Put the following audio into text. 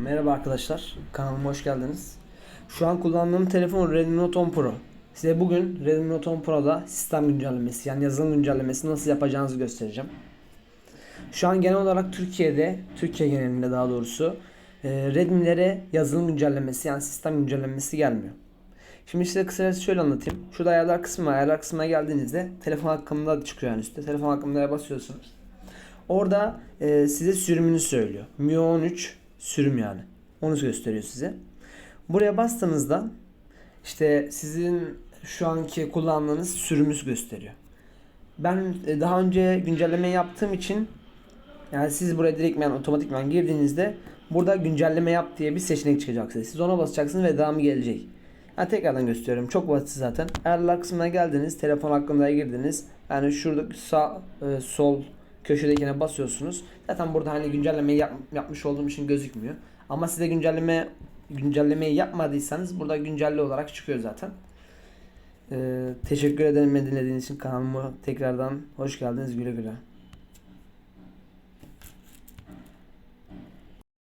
Merhaba arkadaşlar, kanalıma hoş geldiniz. Şu an kullandığım telefon Redmi Note 10 Pro. Size bugün Redmi Note 10 Pro'da sistem güncellemesi yani yazılım güncellemesi nasıl yapacağınızı göstereceğim. Şu an genel olarak Türkiye'de, Türkiye genelinde daha doğrusu e, Redmi'lere yazılım güncellemesi yani sistem güncellemesi gelmiyor. Şimdi size kısacası şöyle anlatayım. Şurada ayarlar kısmı var. Ayarlar kısmına geldiğinizde telefon hakkında çıkıyor yani üstte. Telefon hakkında basıyorsunuz. Orada e, size sürümünü söylüyor. Mi 13 sürüm yani. Onu gösteriyor size. Buraya bastığınızda işte sizin şu anki kullandığınız sürümü gösteriyor. Ben e, daha önce güncelleme yaptığım için yani siz buraya direktmen otomatikman girdiğinizde burada güncelleme yap diye bir seçenek çıkacak size. Siz ona basacaksınız ve devamı gelecek. Ha, tekrardan gösteriyorum. Çok basit zaten. Ayarlar kısmına geldiniz. Telefon hakkında girdiniz. Yani şurada sağ e, sol köşedekine basıyorsunuz. Zaten burada hani güncellemeyi yap- yapmış olduğum için gözükmüyor. Ama size güncelleme güncellemeyi yapmadıysanız burada güncelle olarak çıkıyor zaten. Ee, teşekkür ederim dinlediğiniz için kanalıma tekrardan hoş geldiniz güle güle.